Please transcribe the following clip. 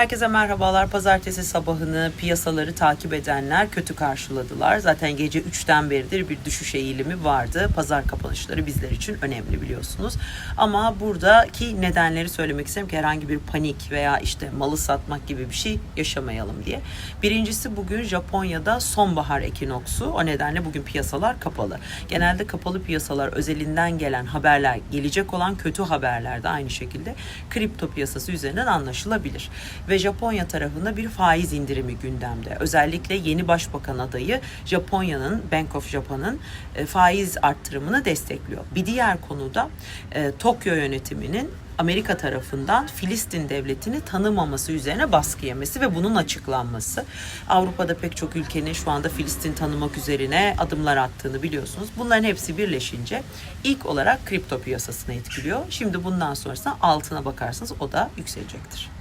Herkese merhabalar. Pazartesi sabahını piyasaları takip edenler kötü karşıladılar. Zaten gece 3'ten beridir bir düşüş eğilimi vardı. Pazar kapanışları bizler için önemli biliyorsunuz. Ama buradaki nedenleri söylemek isterim ki herhangi bir panik veya işte malı satmak gibi bir şey yaşamayalım diye. Birincisi bugün Japonya'da sonbahar ekinoksu. O nedenle bugün piyasalar kapalı. Genelde kapalı piyasalar özelinden gelen haberler, gelecek olan kötü haberler de aynı şekilde kripto piyasası üzerinden anlaşılabilir. Ve Japonya tarafında bir faiz indirimi gündemde. Özellikle yeni başbakan adayı Japonya'nın, Bank of Japan'ın e, faiz arttırımını destekliyor. Bir diğer konuda e, Tokyo yönetiminin Amerika tarafından Filistin devletini tanımaması üzerine baskı yemesi ve bunun açıklanması. Avrupa'da pek çok ülkenin şu anda Filistin tanımak üzerine adımlar attığını biliyorsunuz. Bunların hepsi birleşince ilk olarak kripto piyasasını etkiliyor. Şimdi bundan sonrasında altına bakarsanız o da yükselecektir.